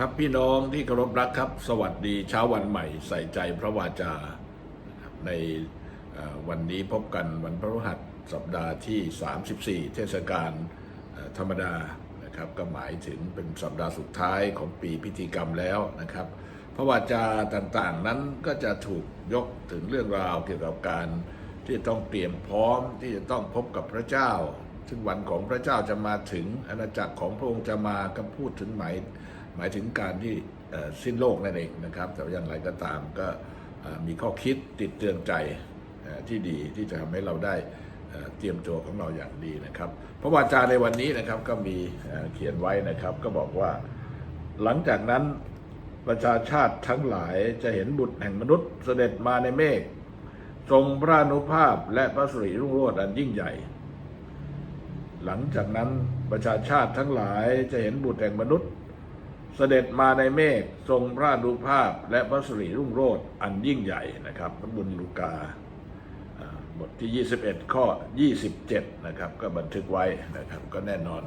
ครับพี่น้องที่เคารพรักครับ สวัสดีเช้าวันใหม่ใส่ใจพระวาจานะในวันนี้พบกันวันพฤหัสสัปดาห์ที่ 34 เทศกาลธรรมดานะครับก็หมายถึงเป็นสัปดาห์สุดท้ายของปีพิธีกรรมแล้วนะครับ พระวาจาต่างๆนั้นก็จะถูกยกถึงเรื่องราวเกี่ยวกับการที่ต้องเตรียมพร้อมที่จะต้องพบกับพระเจ้า ซึ่งวันของพระเจ้าจะมาถึงอาณาจักรของพระองค์จะมาก็พูดถึงหมาย หมายถึงการที่สิ้นโลกนั่นเองนะครับ แต่อย่างไรก็ตามก็มีข้อคิดติดเตือนใจที่ดีที่จะทำให้เราได้เตรียมตัวของเราอย่างดีนะครับ พระวาจาในวันนี้นะครับก็มีเขียนไว้นะครับ ก็บอกว่าหลังจากนั้นประชาชาติทั้งหลายจะเห็นบุตรแห่งมนุษย์เสด็จมาในเมฆทรงพระนุภาพและพระสิริรุ่งโรจน์อันยิ่งใหญ่ หลังจากนั้นประชาชาติทั้งหลายจะเห็นบุตรแห่งมนุษย์ เสด็จมาในเมฆทรงพระอนุภาพและพระสิริรุ่งโรจน์อันยิ่งใหญ่นะครับพระบุญลูกาบทที่ 21 ข้อ 27 นะครับ ก็บันทึกไว้นะครับ ก็แน่นอน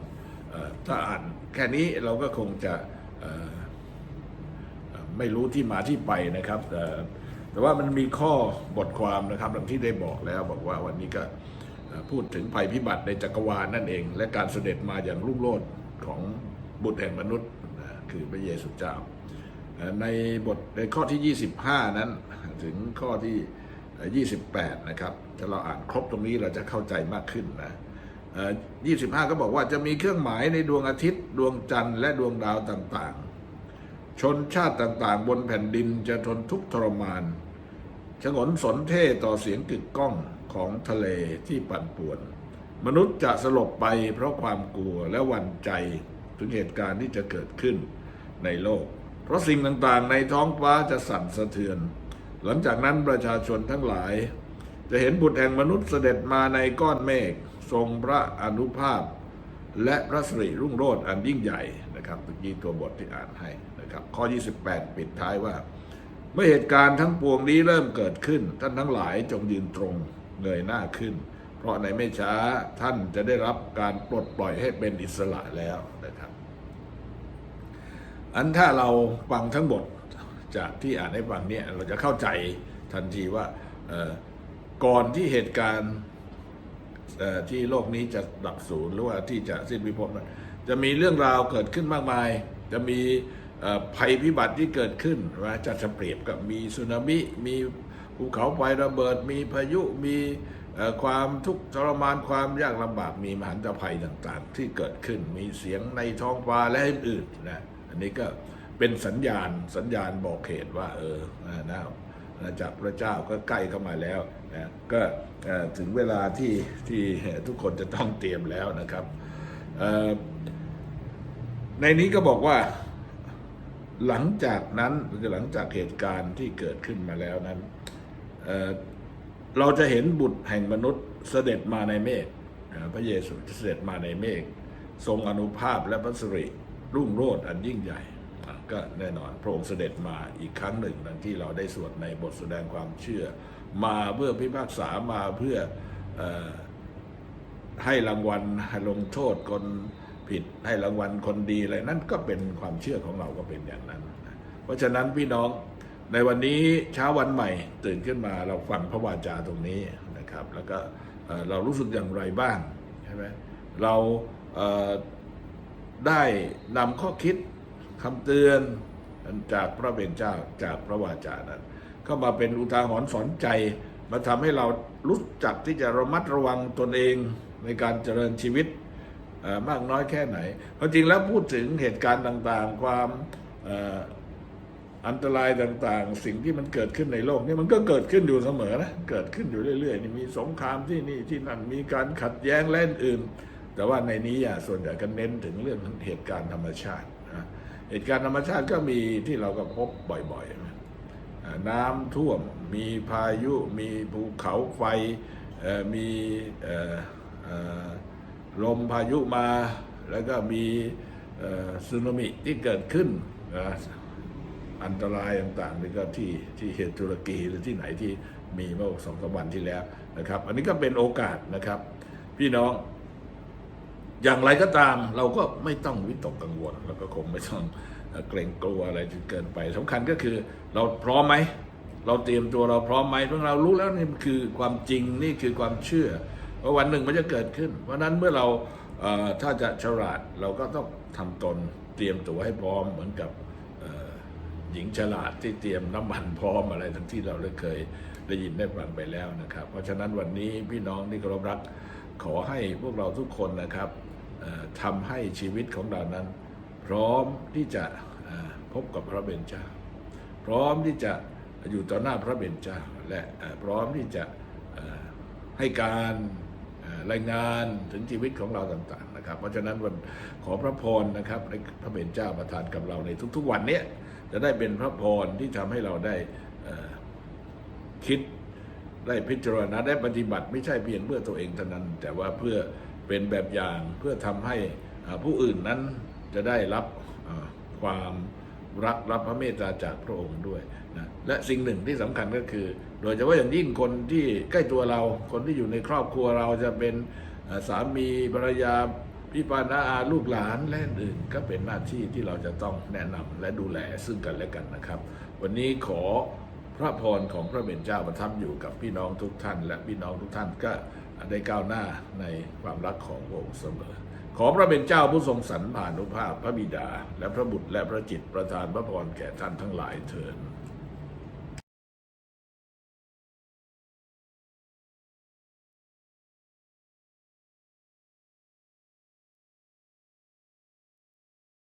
อถ้าอ่านแค่นี้เราก็คงจะไม่รู้ที่มาที่ไปนะครับเอ่แต่ว่ามันมีข้อบทความนะครับดังที่ได้บอกแล้วบอกว่าวันนี้ก็พูดถึงภัยพิบัติในจักรวาลนั่นเอง และการเสด็จมาอย่างรุ่งโรจน์ของบุตรแห่งมนุษย์ คือพระเยซูเจ้า ในบทในข้อที่ 25 นั้นถึงข้อที่เอ่อ28 นะครับถ้าเราอ่านครบตรงนี้เราจะเข้าใจมากขึ้นนะเอ่อ25 ก็บอกว่าจะมีเครื่องหมายในดวงอาทิตย์ ดวงจันทร์และดวงดาวต่างๆ ชนชาติต่างๆ บนแผ่นดินจะทนทุกข์ทรมานฉงนสนเท่ต่อเสียงกึกก้องของทะเลที่ปั่นป่วน มนุษย์จะสลบไปเพราะความกลัวและหวั่นใจถึงเหตุการณ์ที่จะเกิดขึ้น ในโลก เพราะสิ่งต่างๆ ในท้องฟ้าจะสั่นสะเทือน หลังจากนั้นประชาชนทั้งหลาย จะเห็นบุตรแห่งมนุษย์เสด็จมาในก้อนเมฆทรงพระอนุภาพ และพระสิริรุ่งโรจน์อันยิ่งใหญ่นะครับเมื่อกี้ตัวบทที่อ่านให้นะครับ ข้อ 28 ปิดท้ายว่า เมื่อเหตุการณ์ทั้งปวงนี้เริ่มเกิดขึ้น ท่านทั้งหลายจงยืนตรงเงยหน้าขึ้นเพราะในไม่ช้าท่านจะได้รับการปลดปล่อยให้เป็นอิสระแล้วนะครับ อันถ้าเราฟังทั้งหมดจากที่อ่านให้ฟังเนี่ยเราจะเข้าใจทันทีว่าก่อนที่เหตุการณ์ที่โลกนี้จะดับสูญหรือว่าที่จะสิ้นพิภพนั้นจะมีเรื่องราวเกิดขึ้นมากมาย จะมีภัยพิบัติที่เกิดขึ้นว่าจะจะเปรียบกับมีสึนามิ มีภูเขาไฟระเบิด มีพายุ มีความทุกข์ทรมานความยากลำบาก มีมหันตภัยต่างๆ ที่เกิดขึ้น มีเสียงในท้องฟ้าและอื่นๆนะ อันนี้ก็เป็นสัญญาณสัญญาณบอกเหตุว่า เออนะนะอาณาจากพระเจ้าก็ใกล้เข้ามาแล้วนะก็ถึงเวลาที่ที่ทุกคนจะต้องเตรียมแล้วนะครับ ในนี้ก็บอกว่าหลังจากนั้นคือหลังจากเหตุการณ์ที่เกิดขึ้นมาแล้วนั้นเเราจะเห็นบุตรแห่งมนุษย์เสด็จมาในเมฆพระเยซูเสด็จมาในเมฆทรงอนุภาพและพระสิริ รุ่งโรจน์อันยิ่งใหญ่ ก็แน่นอนพระองค์เสด็จมาอีกครั้งหนึ่งดังที่เราได้สวดในบทแสดงความเชื่อ มาเพื่อพิพากษามาเพื่ออให้รางวัลให้ลงโทษคนผิดให้รางวัลคนดีอะไรนั่นก็เป็นความเชื่อของเราก็เป็นอย่างนั้น เพราะฉะนั้นพี่น้องในวันนี้เช้าวันใหม่ตื่นขึ้นมาเราฟังพระวาจาตรงนี้นะครับ แล้วก็เรารู้สึกอย่างไรบ้างใช่ไหมเราเได้นำข้อคิดคำเตือนจากพระเบญเจ้าจากพระวาจานั้นเข้ามาเป็นอุทาหรณ์สอนใจ มาทำให้เรารู้จักที่จะระมัดระวังตนเองในการเจริญชีวิตมากน้อยแค่ไหน เพราะจริงแล้วพูดถึงเหตุการณ์ต่างๆ ความอันตรายต่างๆ สิ่งที่มันเกิดขึ้นในโลกนี่มันก็เกิดขึ้นอยู่เสมอนะ เกิดขึ้นอยู่เรื่อยๆนี่มีสงครามที่นี่ที่นั่นมีการขัดแย้งและอื่น แต่ว่าในนี้อะส่วนใหญ่ก็เน้นถึงเรื่องเหตุการณ์ธรรมชาตินะเหตุการณ์ธรรมชาติก็มีที่เราก็พบบ่อยๆ น้ำท่วม มีพายุ มีภูเขาไฟ มีลมพายุมา แล้วก็มีสึนามิที่เกิดขึ้น อันตรายต่างๆนี่ก็ที่ที่เหตุตุรกีหรือที่ไหนที่มีเมื่อสองสามวันที่แล้วนะครับ อันนี้ก็เป็นโอกาสนะครับ พี่น้อง อย่างไรก็ตามเราก็ไม่ต้องวิตกกังวลแล้วก็คงไม่ต้องเกรงกลัวอะไรจนเกินไปสำคัญก็คือเราพร้อมไหมเราเตรียมตัวเราพร้อมไหมเพราะเรารู้แล้วนี่คือความจริงนี่คือความเชื่อว่าวันหนึ่งมันจะเกิดขึ้น เพราะนั้นเมื่อเราถ้าจะฉลาดเราก็ต้องทำตนเตรียมตัวให้พร้อมเหมือนกับหญิงฉลาดที่เตรียมน้ำมันพร้อมอะไรทั้งที่เราได้เคยได้ยินได้ฟังไปแล้วนะครับ เพราะฉะนั้นวันนี้พี่น้องที่เคารพรักขอให้พวกเราทุกคนนะครับ ทำให้ชีวิตของเรานั้น พร้อมที่จะพบกับพระเบญจาพร้อมที่จะอยู่ต่อหน้าพระเบญจาและพร้อมที่จะให้การรายงานถึงชีวิตของเราต่างๆนะครับ เพราะฉะนั้นวันขอพระพรนะครับให้พระเบญจาประทานกับเราในทุกๆวันนี้จะได้เป็นพระพรที่ทำให้เราได้คิดได้พิจารณาได้ปฏิบัติไม่ใช่เพียงเพื่อตัวเองเท่านั้น แต่ว่าเพื่อ เป็นแบบอย่างเพื่อทำให้ผู้อื่นนั้นจะได้รับความรักรับพระเมตตาจากพระองค์ด้วยนะและสิ่งหนึ่งที่สำคัญก็คือ โดยเฉพาะอย่างยิ่งคนที่ใกล้ตัวเราคนที่อยู่ในครอบครัวเราจะเป็นสามีภรรยาพี่ปานาอาลูกหลานและอื่นก็เป็นหน้าที่ที่เราจะต้องแนะนำและดูแลซึ่งกันและกันนะครับ วันนี้ขอพระพรของพระเบญเจ้าประทับอยู่กับพี่น้องทุกท่าน และพี่น้องทุกท่านก็ ได้ก้าวหน้าในความรักของพระองค์เสมอ ขอพระเป็นเจ้าผู้ทรงสรรผ่านุภาพพระบิดา และพระบุตรและพระจิตประทานพระพรแก่ท่านทั้งหลายเถิด